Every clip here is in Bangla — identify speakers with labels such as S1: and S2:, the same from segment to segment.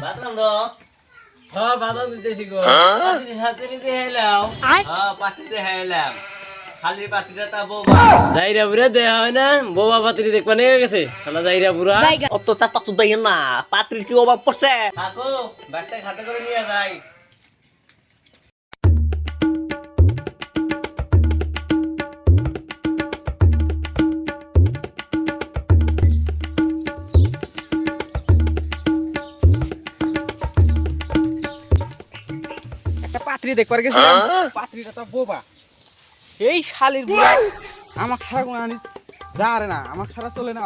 S1: ভাত রান্ধো
S2: হ্যাঁ বাধা দিতেছি গো।
S1: পাতির সাথে নিতে হেলাও হ্যাঁ পাতিতে হেলাম। খালি পাতিটা তা বউ
S2: যাইরা বুড়া দেয়া হয় না? বোবা পাত্রী দেখবা নিয়ে গেছে। শালা যাইরা বুড়া।
S3: অত চাপা চুদাই না। পাত্রীর কি অভাব পড়ছে।
S1: থাকো ব্যাগটা খাতে করে নিয়ে যাই।
S4: পাত্রী দেখবার গেছিলাম পাত্রীটা তো বোবা। এই শালির আমার ছাড়া কোনো আনিস যা রে না আমার ছাড়া চলে না।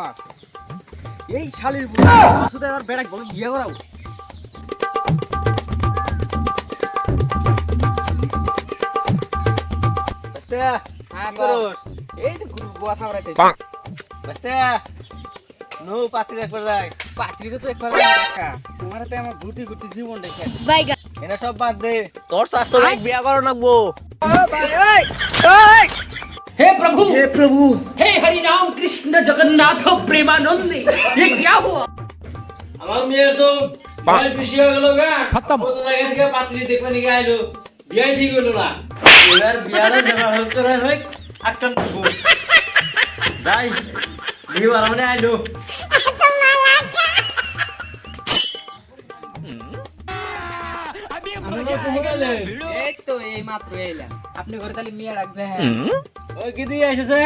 S4: এই শালির সাথে আবার বেড়াক বলে বিয়ে করাও। হ্যাঁ, এই তো গুরু
S1: বাস্তা নো যাই।
S4: তো একবার দেখা। তোমার হাতে আমার গুটি গুটি জীবন দেখে
S1: এনে সব বাদ দে
S3: তোর শাস্ত্র বিয়া করো নাকবো
S5: हे प्रभु हे प्रभु हे हरि राम कृष्ण जगन्नाथ प्रेमानंद ये क्या हुआ
S2: আমার মেয়ের তো বিয়ে বেশি হয়ে গেল গা খতম কত জায়গা থেকে পাত্রী দেখবা নিয়ে আইলো বিয়ে ঠিক হলো না এবার বিয়ারে দেখা হচ্ছে না ভাই আটকান দেবো যাই বিয়ে বারামনে আইলো কোথায় গেলেন?
S4: এই তো এই মাত্র এলাম। আপনি ঘরে তাহলে মেয়ে রাখবে
S2: ওই কি দিয়ে এসেছে?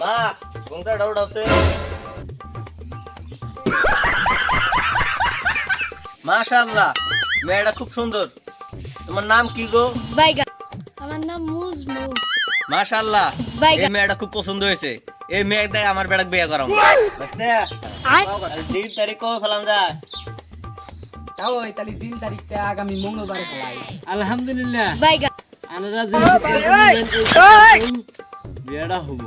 S1: মা কোনটা ডাউট আছে মাশাআল্লাহ মেয়েটা খুব সুন্দর। তোমার নাম কি গো?
S6: বাইগান আমার নাম মুজমু।
S1: মাশাআল্লাহ। এই মেয়েটা খুব পছন্দ হয়েছে। এই মেয়ে দেয় আমার বেড়াক বিয়ে করাম বুঝতে দিন তারিখ কবে ফেলাম যায়
S4: তাও ওই তাহলে দিন তারিখটা আগামী মঙ্গলবারে ফেলাই।
S2: আলহামদুলিল্লাহ।
S6: বাইগান
S2: আনারা যে বিয়েটা হব।